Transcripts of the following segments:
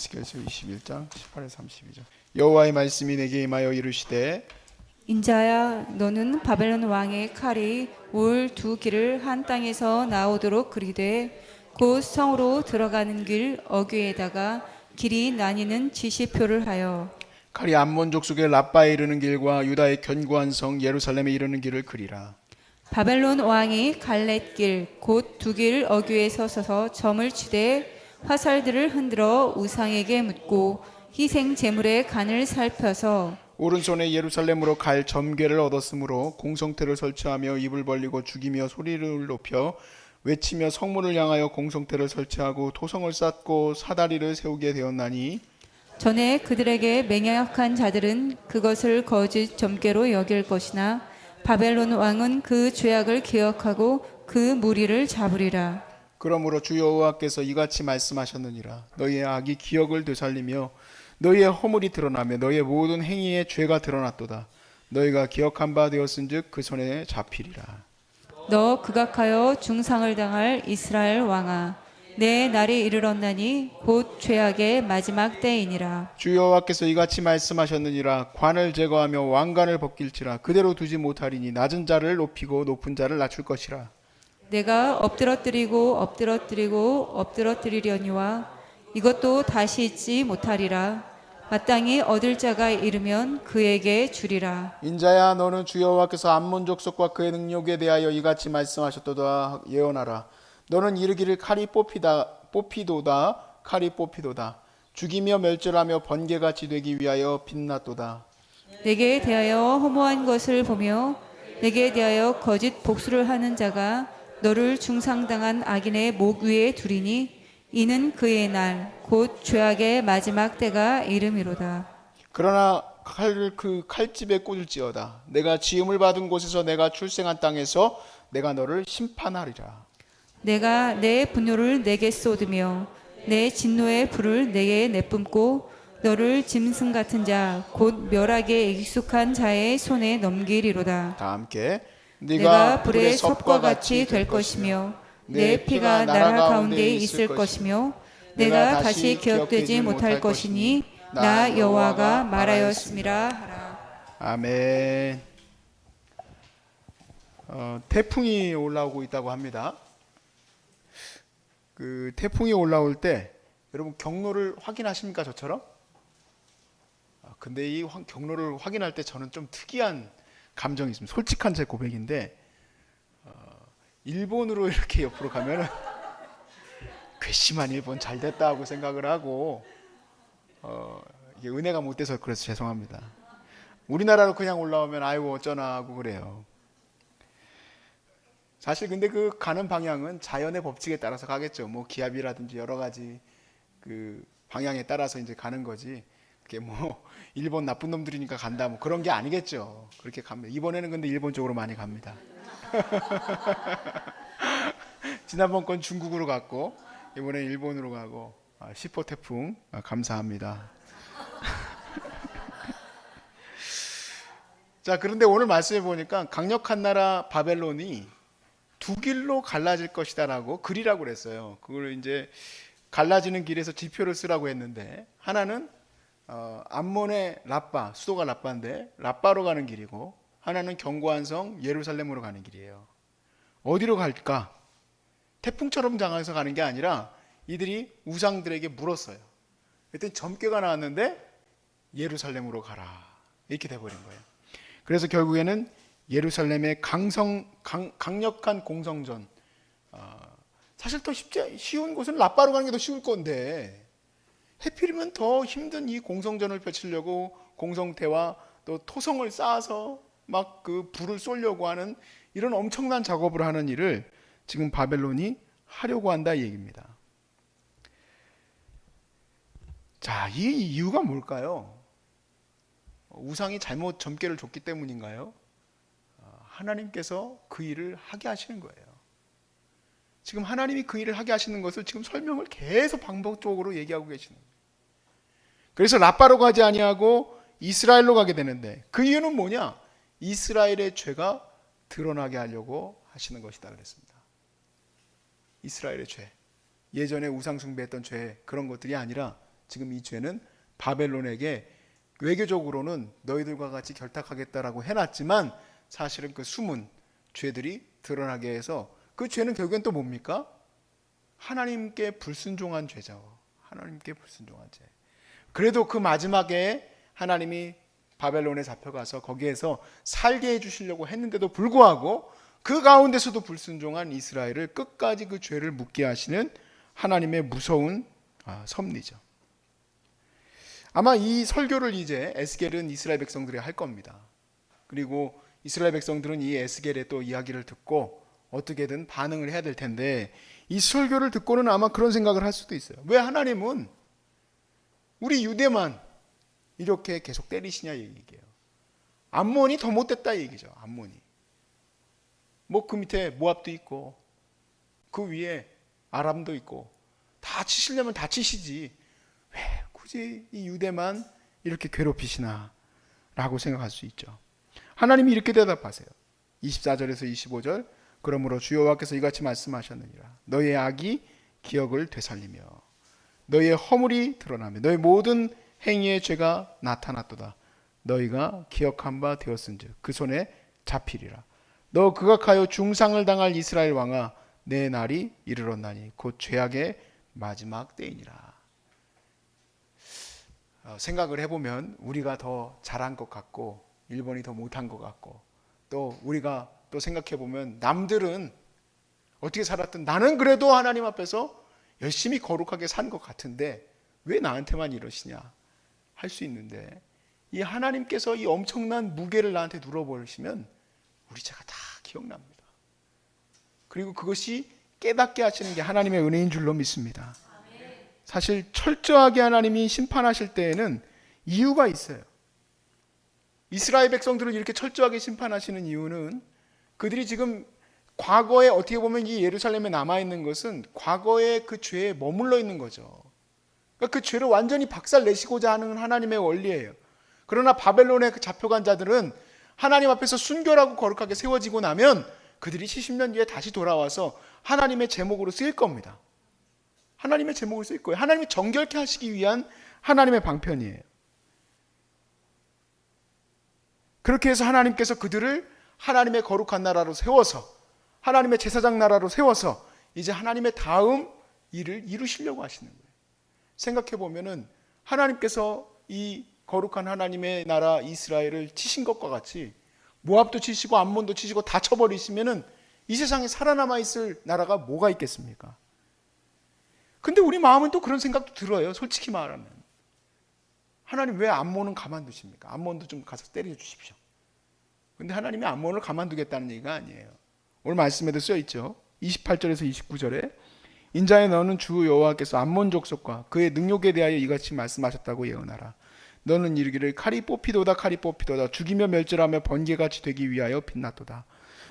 에스겔서 21장 18에 32절. 여호와의 말씀이 내게 임하여 이르시되 인자야 너는 바벨론 왕의 칼이 올 두 길을 한 땅에서 나오도록 그리되 곧 성으로 들어가는 길 어귀에다가 길이 나뉘는 지시표를 하여 칼이 암몬 족속의 라빠에 이르는 길과 유다의 견고한 성 예루살렘에 이르는 길을 그리라. 바벨론 왕이 갈렛길 곧 두 길 어귀에 서서 점을 치되 화살들을 흔들어 우상에게 묻고 희생 제물의 간을 살펴서 오른손에 예루살렘으로 갈 점괘를 얻었으므로 공성태를 설치하며 입을 벌리고 죽이며 소리를 높여 외치며 성문을 향하여 공성태를 설치하고 토성을 쌓고 사다리를 세우게 되었나니 전에 그들에게 맹약한 자들은 그것을 거짓 점괘로 여길 것이나 바벨론 왕은 그 죄악을 기억하고 그 무리를 잡으리라. 그러므로 주 여호와께서 이같이 말씀하셨느니라. 너희의 악이 기억을 되살리며 너희의 허물이 드러나며 너희의 모든 행위의 죄가 드러났도다. 너희가 기억한 바 되었은즉 그 손에 잡히리라. 너 극악하여 중상을 당할 이스라엘 왕아 내 날이 이르렀나니 곧 죄악의 마지막 때이니라. 주 여호와께서 이같이 말씀하셨느니라. 관을 제거하며 왕관을 벗길지라. 그대로 두지 못하리니 낮은 자를 높이고 높은 자를 낮출 것이라 내가 엎드러뜨리고 엎드러뜨리고 엎드러뜨리려니와 이것도 다시 잊지 못하리라. 마땅히 얻을 자가 이르면 그에게 주리라. 인자야 너는 주 여호와께서 암몬 족속과 그의 능력에 대하여 이같이 말씀하셨도다 예언하라 너는 이르기를 칼이 뽑히다 뽑히도다 칼이 뽑히도다 죽이며 멸절하며 번개같이 되기 위하여 빛났도다 내게 대하여 허무한 것을 보며 내게 대하여 거짓 복수를 하는 자가 너를 중상당한 악인의 목 위에 두리니 이는 그의 날 곧 죄악의 마지막 때가 이름이로다. 그러나 칼을 그 칼집에 꽂을지어다 내가 지음을 받은 곳에서 내가 출생한 땅에서 내가 너를 심판하리라 내가 내 분노를 내게 쏟으며 내 진노의 불을 내게 내뿜고 너를 짐승 같은 자 곧 멸하게 익숙한 자의 손에 넘기리로다. 다 함께 내가 불의 섭과 같이 될 것이며 내 피가 나라 가운데 있을 것이며 내가 다시 기억되지 못할 것이니 나 여호와가 말하였음이라 하라. 아멘. 어, 태풍이 올라오고 있다고 합니다. 그 태풍이 올라올 때 여러분 경로를 확인하십니까 저처럼? 아, 근데 이 확- 경로를 확인할 때 저는 좀 특이한 감정이 있습니다. 솔직한 제 고백인데 어, 일본으로 이렇게 옆으로 가면은 괘씸한 일본 잘 됐다 하고 생각을 하고 어, 이게 은혜가 못 돼서 그래서 죄송합니다. 우리나라로 그냥 올라오면 아이고 어쩌나 하고 그래요. 사실 근데 그 가는 방향은 자연의 법칙에 따라서 가겠죠. 뭐 기압이라든지 여러 가지 그 방향에 따라서 이제 가는 거지. 그게 뭐 일본 나쁜 놈들이니까 간다 뭐 그런 게 아니겠죠. 그렇게 갑니다. 이번에는 근데 일본 쪽으로 많이 갑니다. 지난번 건 중국으로 갔고 이번에 일본으로 가고 아, 10호 태풍 아, 감사합니다. 자, 그런데 오늘 말씀해 보니까 강력한 나라 바벨론이 두 길로 갈라질 것이다라고 글이라고 그랬어요. 그걸 이제 갈라지는 길에서 지표를 쓰라고 했는데 하나는 어, 암몬의 라빠, 수도가 라빠인데 라빠로 가는 길이고 하나는 견고한 성 예루살렘으로 가는 길이에요. 어디로 갈까? 태풍처럼 장해서 가는 게 아니라 이들이 우상들에게 물었어요. 그때 점괘가 나왔는데 예루살렘으로 가라. 이렇게 돼버린 거예요. 그래서 결국에는 예루살렘의 강성 강, 강력한 공성전. 아, 사실 더 쉽지 쉬운 곳은 라빠로 가는 게 더 쉬울 건데 해필이면 더 힘든 이 공성전을 펼치려고 공성태와 또 토성을 쌓아서 막 그 불을 쏘려고 하는 이런 엄청난 작업을 하는 일을 지금 바벨론이 하려고 한다 이 얘기입니다. 자, 이 이유가 뭘까요? 우상이 잘못 점괘를 줬기 때문인가요? 어, 하나님께서 그 일을 하게 하시는 거예요. 지금 하나님이 그 일을 하게 하시는 것을 지금 설명을 계속 반복적으로 얘기하고 계시는 거예요. 그래서 라빠로 가지 아니하고 이스라엘로 가게 되는데 그 이유는 뭐냐? 이스라엘의 죄가 드러나게 하려고 하시는 것이다 그랬습니다. 이스라엘의 죄. 예전에 우상 숭배했던 죄 그런 것들이 아니라 지금 이 죄는 바벨론에게 외교적으로는 너희들과 같이 결탁하겠다라고 해놨지만 사실은 그 숨은 죄들이 드러나게 해서 그 죄는 결국엔 또 뭡니까? 하나님께 불순종한 죄죠. 하나님께 불순종한 죄. 그래도 그 마지막에 하나님이 바벨론에 잡혀가서 거기에서 살게 해주시려고 했는데도 불구하고 그 가운데서도 불순종한 이스라엘을 끝까지 그 죄를 묻게 하시는 하나님의 무서운 아, 섭리죠. 아마 이 설교를 이제 에스겔은 이스라엘 백성들이 할 겁니다. 그리고 이스라엘 백성들은 이 에스겔의 또 이야기를 듣고 어떻게든 반응을 해야 될 텐데 이 설교를 듣고는 아마 그런 생각을 할 수도 있어요. 왜 하나님은 우리 유대만 이렇게 계속 때리시냐 이 얘기예요. 암몬이 더 못됐다 이 얘기죠. 암몬이. 뭐 그 밑에 모압도 있고 그 위에 아람도 있고 다 치시려면 다 치시지. 왜 굳이 이 유대만 이렇게 괴롭히시나 라고 생각할 수 있죠. 하나님이 이렇게 대답하세요. 24절에서 25절 그러므로 주여와께서 이같이 말씀하셨느니라. 너의 악이 기억을 되살리며 너의 허물이 드러나며 너의 모든 행위의 죄가 나타났도다. 너희가 기억한 바 되었은즉 그 손에 잡히리라. 너 극악하여 중상을 당할 이스라엘 왕아 내 날이 이르렀나니 곧 죄악의 마지막 때이니라. 어, 생각을 해보면 우리가 더 잘한 것 같고 일본이 더 못한 것 같고 또 우리가 또 생각해 보면 남들은 어떻게 살았든 나는 그래도 하나님 앞에서 열심히 거룩하게 산 것 같은데 왜 나한테만 이러시냐 할 수 있는데 이 하나님께서 이 엄청난 무게를 나한테 눌러버리시면 우리 죄가 다 기억납니다. 그리고 그것이 깨닫게 하시는 게 하나님의 은혜인 줄로 믿습니다. 사실 철저하게 하나님이 심판하실 때에는 이유가 있어요. 이스라엘 백성들을 이렇게 철저하게 심판하시는 이유는 그들이 지금 과거에 어떻게 보면 이 예루살렘에 남아 있는 것은 과거의 그 죄에 머물러 있는 거죠. 그러니까 그 죄를 완전히 박살 내시고자 하는 하나님의 원리예요. 그러나 바벨론에 그 잡혀간 자들은 하나님 앞에서 순결하고 거룩하게 세워지고 나면 그들이 70년 뒤에 다시 돌아와서 하나님의 제목으로 쓰일 겁니다. 하나님의 제목을 쓸 거예요. 하나님이 정결케 하시기 위한 하나님의 방편이에요. 그렇게 해서 하나님께서 그들을 하나님의 거룩한 나라로 세워서 하나님의 제사장 나라로 세워서 이제 하나님의 다음 일을 이루시려고 하시는 거예요. 생각해 보면은 하나님께서 이 거룩한 하나님의 나라 이스라엘을 치신 것과 같이 모압도 치시고 암몬도 치시고 다 쳐버리시면은 이 세상에 살아남아 있을 나라가 뭐가 있겠습니까? 근데 우리 마음은 또 그런 생각도 들어요. 솔직히 말하면. 하나님 왜 암몬은 가만두십니까? 암몬도 좀 가서 때려 주십시오. 근데 하나님이 암몬을 가만두겠다는 얘기가 아니에요. 오늘 말씀에도 써 있죠. 28절에서 29절에 인자의 너는 주 여호와께서 암몬 족속과 그의 능력에 대하여 이같이 말씀하셨다고 예언하라. 너는 이르기를 칼이 뽑히도다 칼이 뽑히도다 죽이며 멸절하며 번개같이 되기 위하여 빛났도다.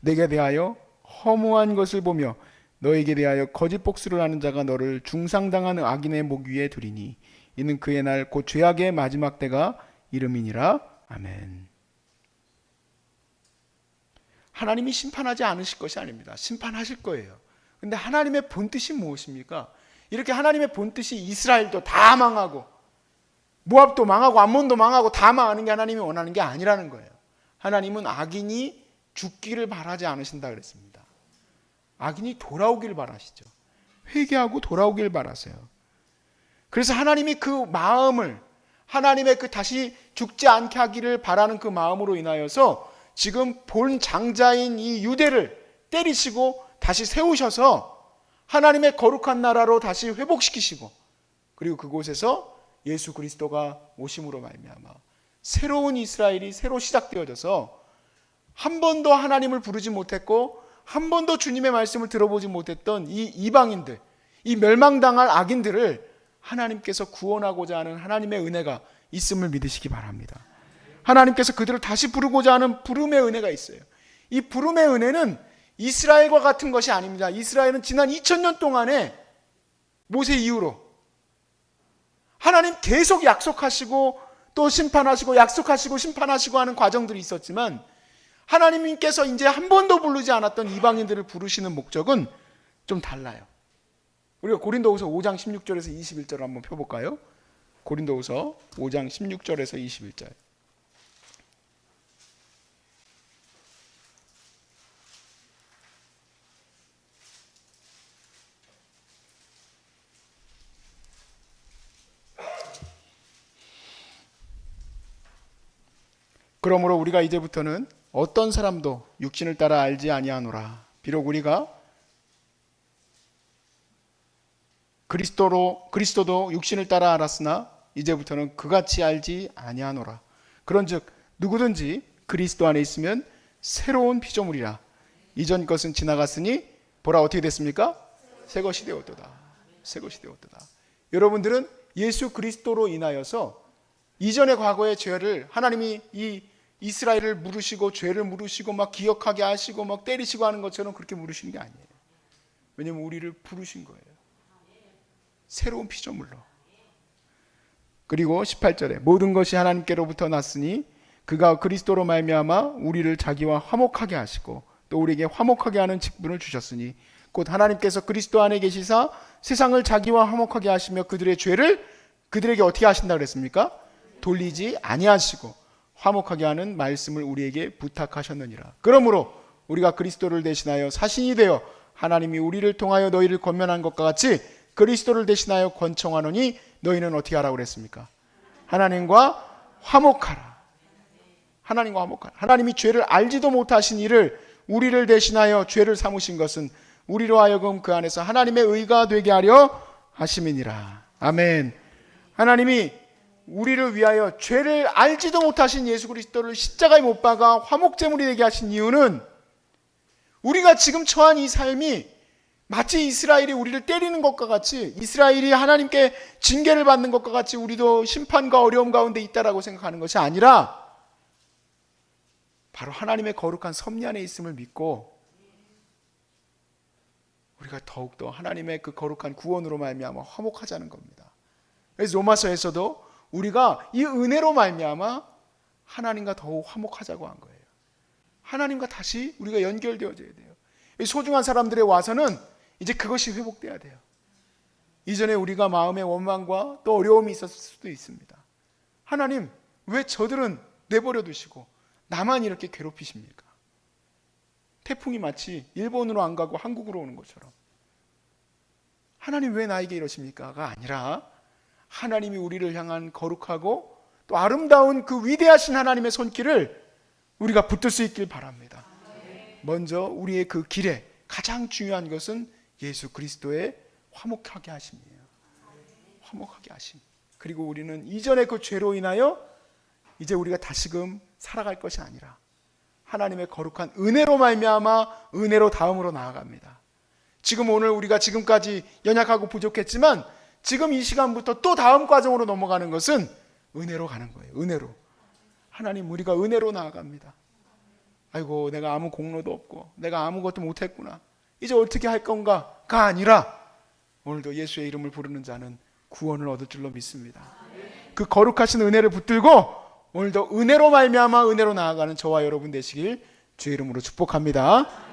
내게 대하여 허무한 것을 보며 너에게 대하여 거짓 복수를 하는 자가 너를 중상당하는 악인의 목 위에 두리니 이는 그의 날 곧 죄악의 마지막 때가 이름이니라 아멘. 하나님이 심판하지 않으실 것이 아닙니다. 심판하실 거예요. 근데 하나님의 본뜻이 무엇입니까? 이렇게 하나님의 본뜻이 이스라엘도 다 망하고 모압도 망하고 암몬도 망하고 다 망하는 게 하나님이 원하는 게 아니라는 거예요. 하나님은 악인이 죽기를 바라지 않으신다 그랬습니다. 악인이 돌아오길 바라시죠. 회개하고 돌아오길 바라세요. 그래서 하나님이 그 마음을 하나님의 그 다시 죽지 않게 하기를 바라는 그 마음으로 인하여서 지금 본 장자인 이 유대를 때리시고 다시 세우셔서 하나님의 거룩한 나라로 다시 회복시키시고 그리고 그곳에서 예수 그리스도가 오심으로 말미암아 새로운 이스라엘이 새로 시작되어져서 한 번도 하나님을 부르지 못했고 한 번도 주님의 말씀을 들어보지 못했던 이 이방인들, 이 멸망당할 악인들을 하나님께서 구원하고자 하는 하나님의 은혜가 있음을 믿으시기 바랍니다. 하나님께서 그들을 다시 부르고자 하는 부름의 은혜가 있어요. 이 부름의 은혜는 이스라엘과 같은 것이 아닙니다. 이스라엘은 지난 2000년 동안에 모세 이후로 하나님 계속 약속하시고 또 심판하시고 약속하시고 심판하시고 하는 과정들이 있었지만 하나님께서 이제 한 번도 부르지 않았던 이방인들을 부르시는 목적은 좀 달라요. 우리가 고린도후서 5장 16절에서 21절 한번 펴볼까요? 고린도후서 5장 16절에서 21절. 그러므로 우리가 이제부터는 어떤 사람도 육신을 따라 알지 아니하노라. 비록 우리가 그리스도로 그리스도도 육신을 따라 알았으나 이제부터는 그같이 알지 아니하노라. 그런즉 누구든지 그리스도 안에 있으면 새로운 피조물이라. 이전 것은 지나갔으니 보라 어떻게 됐습니까? 새 것이 되었도다. 새 것이 되었도다. 여러분들은 예수 그리스도로 인하여서 이전의 과거의 죄를 하나님이 이 이스라엘을 물으시고 죄를 물으시고 막 기억하게 하시고 막 때리시고 하는 것처럼 그렇게 물으시는 게 아니에요. 왜냐하면 우리를 부르신 거예요. 새로운 피조물로. 그리고 18절에 모든 것이 하나님께로부터 났으니 그가 그리스도로 말미암아 우리를 자기와 화목하게 하시고 또 우리에게 화목하게 하는 직분을 주셨으니 곧 하나님께서 그리스도 안에 계시사 세상을 자기와 화목하게 하시며 그들의 죄를 그들에게 어떻게 하신다 그랬습니까? 돌리지 아니하시고 화목하게 하는 말씀을 우리에게 부탁하셨느니라. 그러므로 우리가 그리스도를 대신하여 사신이 되어 하나님이 우리를 통하여 너희를 권면한 것과 같이 그리스도를 대신하여 권청하노니 너희는 어떻게 하라고 그랬습니까? 하나님과 화목하라. 하나님과 화목하라. 하나님이 죄를 알지도 못하신 이를 우리를 대신하여 죄를 삼으신 것은 우리로 하여금 그 안에서 하나님의 의가 되게 하려 하심이니라. 아멘. 하나님이 우리를 위하여 죄를 알지도 못하신 예수 그리스도를 십자가에 못 박아 화목제물이 되게 하신 이유는 우리가 지금 처한 이 삶이 마치 이스라엘이 우리를 때리는 것과 같이 이스라엘이 하나님께 징계를 받는 것과 같이 우리도 심판과 어려움 가운데 있다라고 생각하는 것이 아니라 바로 하나님의 거룩한 섭리 안에 있음을 믿고 우리가 더욱더 하나님의 그 거룩한 구원으로 말미암아 화목하자는 겁니다. 그래서 로마서에서도 우리가 이 은혜로 말미암아 하나님과 더욱 화목하자고 한 거예요. 하나님과 다시 우리가 연결되어져야 돼요. 이 소중한 사람들의 와서는 이제 그것이 회복돼야 돼요. 이전에 우리가 마음의 원망과 또 어려움이 있었을 수도 있습니다. 하나님, 왜 저들은 내버려 두시고 나만 이렇게 괴롭히십니까? 태풍이 마치 일본으로 안 가고 한국으로 오는 것처럼. 하나님 왜 나에게 이러십니까?가 아니라 하나님이 우리를 향한 거룩하고 또 아름다운 그 위대하신 하나님의 손길을 우리가 붙들 수 있길 바랍니다. 먼저 우리의 그 길에 가장 중요한 것은 예수 그리스도의 화목하게 하심이에요. 화목하게 하심. 그리고 우리는 이전의 그 죄로 인하여 이제 우리가 다시금 살아갈 것이 아니라 하나님의 거룩한 은혜로 말미암아 은혜로 다음으로 나아갑니다. 지금 오늘 우리가 지금까지 연약하고 부족했지만 지금 이 시간부터 또 다음 과정으로 넘어가는 것은 은혜로 가는 거예요. 은혜로. 하나님 우리가 은혜로 나아갑니다. 아이고 내가 아무 공로도 없고 내가 아무것도 못했구나. 이제 어떻게 할 건가가 아니라 오늘도 예수의 이름을 부르는 자는 구원을 얻을 줄로 믿습니다. 그 거룩하신 은혜를 붙들고 오늘도 은혜로 말미암아 은혜로 나아가는 저와 여러분 되시길 주의 이름으로 축복합니다.